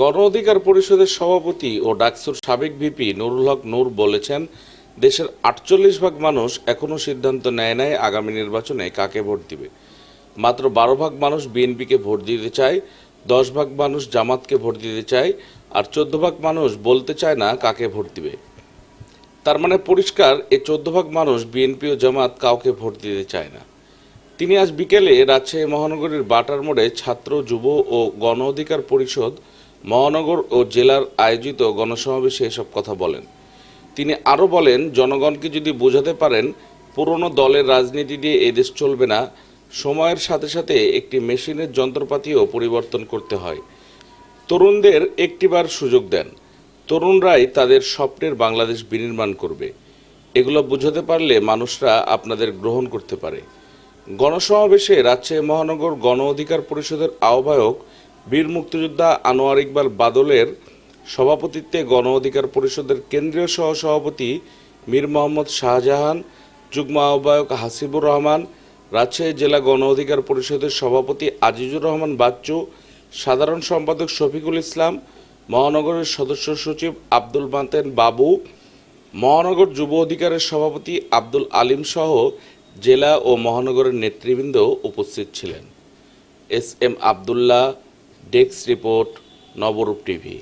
গণ অধিকার পরিষদের সভাপতি ও ডাকসুর সাবেক ভিপি নুরুল হক নূর বলেছেন, দেশের আটচল্লিশ ভাগ মানুষ এখনও সিদ্ধান্ত নেয় নাই আগামী নির্বাচনে কাকে ভোট দিবে। মাত্র বারো ভাগ মানুষ বিএনপিকে ভোট দিতে চায়, দশ ভাগ মানুষ জামাতকে ভোট দিতে চায়, আর চোদ্দ ভাগ মানুষ বলতে চায় না কাকে ভোট দিবে। তার মানে পরিষ্কার, এ চোদ্দ ভাগ মানুষ বিএনপি ও জামাত কাউকে ভোট দিতে চায় না। তিনি আজ বিকেলে রাজশাহী মহানগরীর বাটার মোড়ে ছাত্র, যুব ও গণ অধিকার পরিষদ মহানগর ও জেলার আয়োজিত গণসমাবেশে এসব কথা বলেন। তিনি আরও বলেন, জনগণকে যদি বোঝাতে পারেন, পুরনো দলের রাজনীতি দিয়ে এদেশ চলবে না, সময়ের সাথে সাথে একটি মেশিনের যন্ত্রপাতিও পরিবর্তন করতে হয়। তরুণদের একটিবার সুযোগ দেন। তরুণরাই তাদের স্বপ্নের বাংলাদেশ বিনির্মাণ করবে। এগুলো বোঝাতে পারলে মানুষরা আপনাদের গ্রহণ করতে পারে। গণসমাবেশে রাজশাহী মহানগর গণ অধিকার পরিষদের আহ্বায়ক বীর মুক্তিযোদ্ধা আনোয়ার ইকবাল বাদলের সভাপতিত্বে গণ অধিকার পরিষদের কেন্দ্রীয় সহ সভাপতি মীর মোহাম্মদ শাহজাহান, যুগ্ম আহ্বায়ক হাসিবুর রহমান, রাজশাহী জেলা গণ অধিকার পরিষদের সভাপতি আজিজুর রহমান বাচ্চু, সাধারণ সম্পাদক শফিকুল ইসলাম, মহানগরের সদস্য সচিব আব্দুল বাতেন বাবু, মহানগর যুব অধিকারের সভাপতি আব্দুল আলিম সহ জেলা ও মহানগরের নেতৃবৃন্দ উপস্থিত ছিলেন। S M Abdullah desk report Nabarup TV